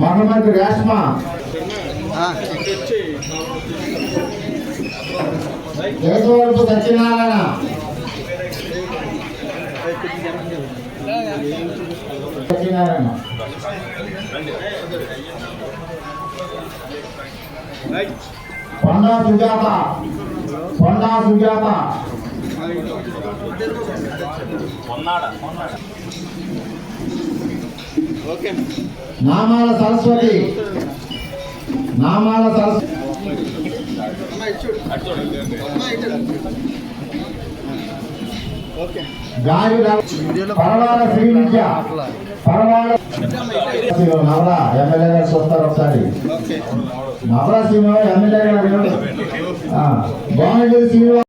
మహమ్మద్ రేష్మా. కేశవరపు సత్యనారాయణ. సత్యనారాయణ. కొండా సుజాత. కొండా సుజాత. నామాల సరస్వతి. నామాల సరస్వతి. పరవాల శ్రీ విద్య. పరవాల. నవరా ఎమ్మెల్యే గారు చూస్తారు ఒకసారి. నవరా శ్రీనివా ఎమ్మెల్యే గారు. బాగుంటుంది శ్రీనివాస్.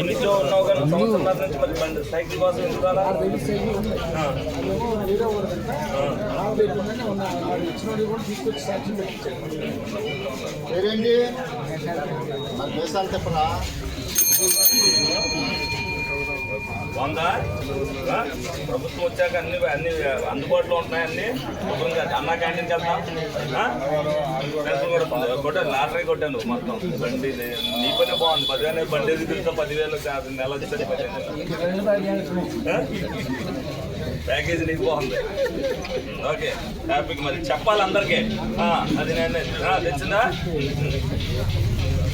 ఇంట్లో ఉన్నావు కానీ సంవత్సరాల నుంచి మరి బండి సైకిల్ కోసం ఎందుకు పేరేంటి మరి దేశాలు చెప్పరా వంద ప్రభుత్వం వచ్చాక అన్ని అన్ని అందుబాటులో ఉంటున్నాయి అన్ని శుభ్రంగా అన్న క్యాంటీన్కి వెళ్తాం. పెన్షన్ కూడా కొట్టాను లాటరీ కొట్టాను మొత్తం. బండి నీ పనే బాగుంది. పదివేలు బండి ఎదుగుతుందో పదివేలు కాదు నెల వచ్చింది పదివేలు. ప్యాకేజీ నీకు బాగుంది. ఓకే. హ్యాపీకి మరి చెప్పాలి అందరికీ. అది నేను. తెచ్చిందా?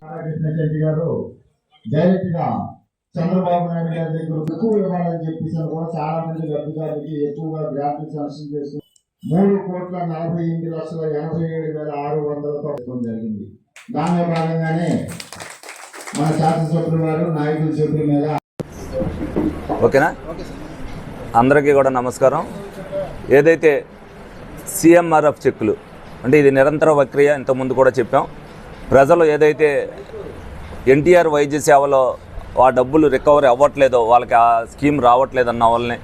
రాధాకృష్ణ గారు డైరెక్ట్గా చంద్రబాబు నాయుడు గారి దగ్గర ఎక్కువ ఇవ్వాలని చెప్పేసి కూడా చాలా మంది లబ్ధిదారులకి ఎక్కువగా గ్రాఫిక్ సంస్థలు చేస్తూ మూడు కోట్ల నలభై ఎనిమిది లక్షల ఎనభై ఏడు వేల ఆరు వందల ఇవ్వడం జరిగింది. దానిలో భాగంగానే మన శాసనసభ్యులు వారు నాయకులు చెప్పిన మీద ఓకేనా? అందరికీ కూడా నమస్కారం. ఏదైతే సిఎంఆర్ఎఫ్ చెక్కులు అంటే ఇది నిరంతర ప్రక్రియ ఇంతకుముందు కూడా చెప్పాం. ప్రజలు ఏదైతే ఎన్టీఆర్ వైద్య సేవలో ఆ డబ్బులు రికవరీ అవ్వట్లేదో వాళ్ళకి ఆ స్కీమ్ రావట్లేదన్న వాళ్ళని.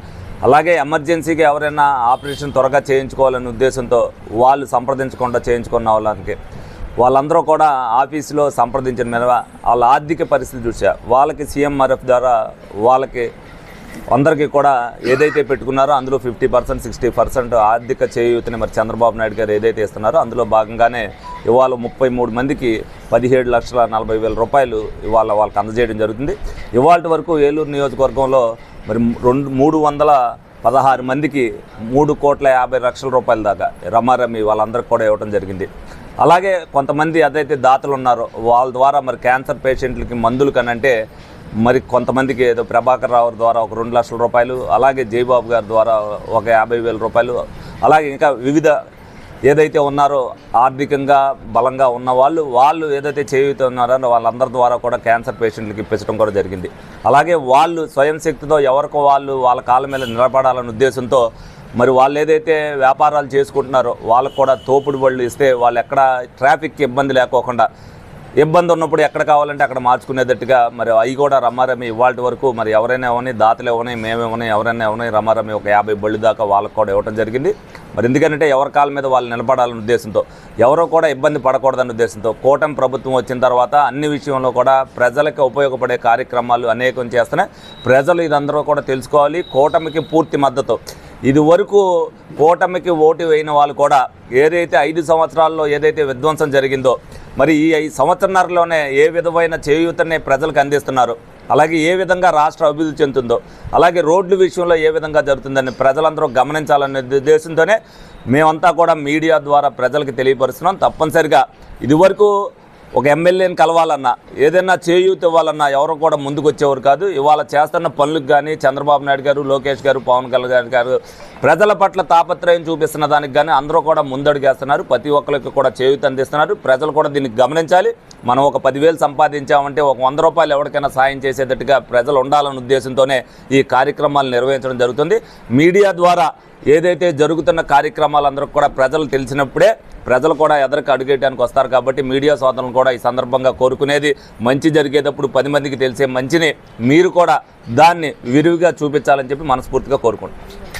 అలాగే ఎమర్జెన్సీకి ఎవరైనా ఆపరేషన్ త్వరగా చేయించుకోవాలనే ఉద్దేశంతో వాళ్ళు సంప్రదించకుండా చేయించుకున్న వాళ్ళకి. వాళ్ళందరూ కూడా ఆఫీసులో సంప్రదించిన మీద వాళ్ళ ఆర్థిక పరిస్థితి చూసా. వాళ్ళకి సీఎంఆర్ఎఫ్ ద్వారా వాళ్ళకి అందరికీ కూడా ఏదైతే పెట్టుకున్నారో అందులో ఫిఫ్టీ పర్సెంట్ సిక్స్టీ పర్సెంట్ ఆర్థిక చేయూతని మరి చంద్రబాబు నాయుడు గారు ఏదైతే ఇస్తున్నారో అందులో భాగంగానే ఇవాళ ముప్పై మూడు మందికి పదిహేడు లక్షల నలభై వేల రూపాయలు ఇవాళ వాళ్ళకి అందజేయడం జరుగుతుంది. ఇవాళ వరకు ఏలూరు నియోజకవర్గంలో మరి రెండు మూడు వందల పదహారు మందికి మూడు కోట్ల యాభై లక్షల రూపాయల దాకా రమారమి వాళ్ళందరికీ కూడా ఇవ్వడం జరిగింది. అలాగే కొంతమంది ఏదైతే దాతలు ఉన్నారో వాళ్ళ ద్వారా మరి క్యాన్సర్ పేషెంట్లకి మందులు కనంటే మరి కొంతమందికి ఏదో ప్రభాకర్ రావు ద్వారా ఒక రెండు లక్షల రూపాయలు అలాగే జయబాబు గారి ద్వారా ఒక యాభై వేల రూపాయలు అలాగే ఇంకా వివిధ ఏదైతే ఉన్నారో ఆర్థికంగా బలంగా ఉన్న వాళ్ళు వాళ్ళు ఏదైతే చేయుతున్నారో వాళ్ళందరి ద్వారా కూడా క్యాన్సర్ పేషెంట్లకి ఇప్పించడం కూడా జరిగింది. అలాగే వాళ్ళు స్వయం శక్తితో ఎవరికో వాళ్ళు వాళ్ళ కాళ్ళ మీద నిలబడాలనే ఉద్దేశంతో మరి వాళ్ళు ఏదైతే వ్యాపారాలు చేసుకుంటున్నారో వాళ్ళకు కూడా తోపుడు బళ్ళు ఇస్తే వాళ్ళు ఎక్కడ ట్రాఫిక్కి ఇబ్బంది లేకోకుండా ఇబ్బంది ఉన్నప్పుడు ఎక్కడ కావాలంటే అక్కడ మార్చుకునేటట్టుగా మరి అవి కూడా రమారమి ఇవాళ వరకు మరి ఎవరైనా ఇవ్వని దాతలు ఇవ్వని మేమేమని ఎవరైనా ఇవ్వని రమారమి ఒక యాభై బళ్ళు దాకా వాళ్ళకు కూడా ఇవ్వడం జరిగింది. మరి ఎందుకంటే ఎవరి కాళ్ళ మీద వాళ్ళు నిలబడాలనే ఉద్దేశంతో ఎవరో కూడా ఇబ్బంది పడకూడదనే ఉద్దేశంతో కూటమి ప్రభుత్వం వచ్చిన తర్వాత అన్ని విషయంలో కూడా ప్రజలకు ఉపయోగపడే కార్యక్రమాలు అనేకం చేస్తున్నాయి. ప్రజలు ఇదందరూ కూడా తెలుసుకోవాలి. కూటమికి పూర్తి మద్దతు. ఇది వరకు కూటమికి ఓటు వేయిన వాళ్ళు కూడా ఏదైతే ఐదు సంవత్సరాల్లో ఏదైతే విధ్వంసం జరిగిందో మరి ఈ ఐదు ఏ విధమైన చేయూతని ప్రజలకు అందిస్తున్నారు? అలాగే ఏ విధంగా రాష్ట్ర అభివృద్ధి చెందుతుందో అలాగే రోడ్ల విషయంలో ఏ విధంగా జరుగుతుందని ప్రజలందరూ గమనించాలనే ఉద్దేశంతోనే మేమంతా కూడా మీడియా ద్వారా ప్రజలకు తెలియపరుస్తున్నాం. తప్పనిసరిగా ఇదివరకు ఒక ఎమ్మెల్యేని కలవాలన్నా ఏదైనా చేయూత ఇవ్వాలన్నా ఎవరు కూడా ముందుకు వచ్చేవారు కాదు. ఇవాళ చేస్తున్న పనులకు కానీ చంద్రబాబు నాయుడు గారు లోకేష్ గారు పవన్ కళ్యాణ్ గారు ప్రజల పట్ల తాపత్రయం చూపిస్తున్న దానికి కానీ అందరూ కూడా ముందడుగేస్తున్నారు. ప్రతి ఒక్కరికి కూడా చేయూత అందిస్తున్నారు. ప్రజలు కూడా దీన్ని గమనించాలి. మనం ఒక పదివేలు సంపాదించామంటే ఒక వంద రూపాయలు ఎవరికైనా సాయం చేసేటట్టుగా ప్రజలు ఉండాలనే ఉద్దేశంతోనే ఈ కార్యక్రమాలు నిర్వహించడం జరుగుతుంది. మీడియా ద్వారా ఏదైతే జరుగుతున్న కార్యక్రమాలందరూ కూడా ప్రజలు తెలిసినప్పుడే ప్రజలు కూడా ఎదరికి అడుగేయడానికి వస్తారు కాబట్టి మీడియా సోదరులు కూడా ఈ సందర్భంగా కోరుకునేది మంచి జరిగేటప్పుడు పది మందికి తెలిసే మంచిని మీరు కూడా దాన్ని విరివిగా చూపించాలని చెప్పి మనస్ఫూర్తిగా కోరుకుంటున్నాం.